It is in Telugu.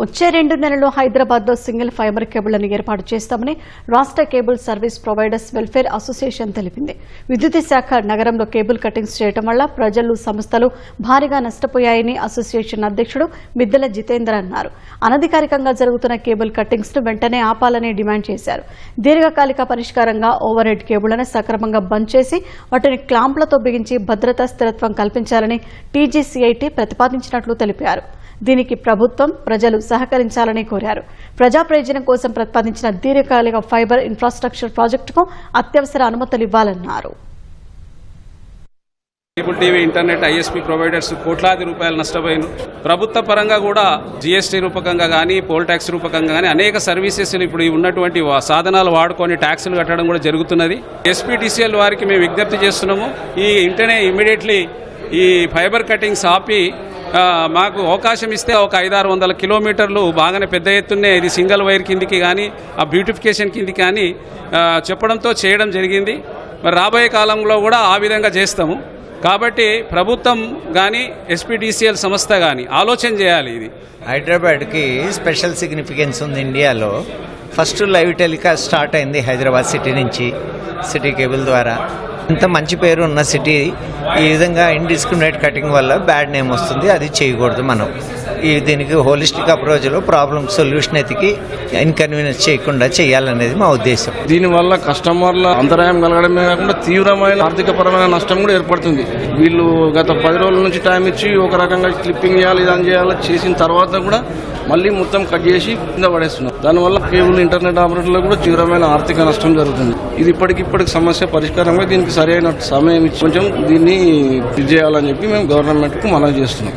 వచ్చే రెండు నెలల్లో హైదరాబాద్లో సింగిల్ ఫైబర్ కేబుళ్ళను ఏర్పాటు చేస్తామని రాష్ట్ర cable service providers welfare association తెలిపింది. విద్యుత్ శాఖ నగరంలో కేబుల్ కటింగ్స్ చేయడం వల్ల ప్రజలు సంస్థలు భారీగా నష్టపోయాయని అసోసియేషన్ అధ్యక్షుడు మిద్దెల జితేందర్ అన్నారు. అనధికారికంగా జరుగుతున్న కేబుల్ కటింగ్స్ను వెంటనే ఆపాలని డిమాండ్ చేశారు. దీర్ఘకాలిక పరిష్కారంగా ఓవర్ హెడ్ కేబుళ్ళను సక్రమంగా బంద్ చేసి వాటిని క్లాంప్లతో బిగించి భద్రతా స్థిరత్వం కల్పించాలని టీజీసీఐటీ ప్రతిపాదించినట్లు తెలిపారు. దీనికి ప్రభుత్వం ప్రజలు సహకరించాలని కోరారు. ప్రజా ప్రయోజనం కోసం ప్రతిపాదించిన దీర్ఘకాలిక ఫైబర్ ఇన్ఫ్రాస్ట్రక్చర్ ప్రాజెక్టుకు అత్యవసర అనుమతులు ఇవ్వాలన్నారు. Cable TV internet ISP providers కోట్లాది రూపాయలు నష్టపోయిన ప్రభుత్వ పరంగా కూడా జీఎస్టీ రూపకంగా కానీ పోల్ ట్యాక్స్ రూపకంగా కానీ అనేక సర్వీసెస్ ఇప్పుడు ఉన్నటువంటి సాధనాలు వాడుకొని ట్యాక్సులు కట్టడం కూడా జరుగుతున్నది. ఎస్పీటీసీఎల్ వారికి మేము విజ్ఞప్తి చేస్తున్నాము ఈ ఇంటనే ఇమీడియట్లీ ఈ ఫైబర్ కటింగ్స్ ఆపి మాకు అవకాశం ఇస్తే ఒక ఐదారు వందల కిలోమీటర్లు బాగానే పెద్ద ఎత్తున్నే ఇది సింగిల్ వైర్ కిందికి కానీ ఆ బ్యూటిఫికేషన్ కింది కానీ చెప్పడంతో చేయడం జరిగింది. మరి రాబోయే కాలంలో కూడా ఆ విధంగా చేస్తాము. కాబట్టి ప్రభుత్వం కానీ ఎస్పీడీసీఎల్ సంస్థ కానీ ఆలోచన చేయాలి ఇది. హైదరాబాద్కి స్పెషల్ సిగ్నిఫికెన్స్ ఉంది ఇండియాలో. ఫస్ట్ లైవ్ టెలికాస్ట్ స్టార్ట్ అయింది హైదరాబాద్ సిటీ నుంచి సిటీ కేబుల్ ద్వారా. ఇంత మంచి పేరు ఉన్న సిటీ ఈ విధంగా ఇండిస్క్రిమినేట్ కటింగ్ వల్ల బ్యాడ్ నేమ్ వస్తుంది. అది చేయకూడదు మనం. ఈ దీనికి హోలిస్టిక్ అప్రోచ్లో ప్రాబ్లమ్ సొల్యూషన్ ఎతికి ఇన్కన్వీనియన్స్ చేయకుండా చేయాలనేది మా ఉద్దేశం. దీనివల్ల కస్టమర్ల అంతరాయం కలగడమే కాకుండా తీవ్రమైన ఆర్థిక పరమైన నష్టం కూడా ఏర్పడుతుంది. వీళ్ళు గత పది రోజుల నుంచి టైం ఇచ్చి ఒక రకంగా క్లిప్పింగ్ చేయాలి ఇదని చేయాలి చేసిన తర్వాత కూడా మళ్ళీ మొత్తం కట్ చేసి కింద పడేస్తున్నారు దానివల్ల కేబుల్ ఇంటర్నెట్ ఆపరేటర్లకు కూడా తీవ్రమైన ఆర్థిక నష్టం జరుగుతుంది. ఇది ఇప్పటికిప్పటికి సమస్య పరిష్కారమై దీనికి సరైన సమయం ఇచ్చి కొంచెం దీన్ని చేయాలని చెప్పి మేము గవర్నమెంట్కు మనం చేస్తున్నాం.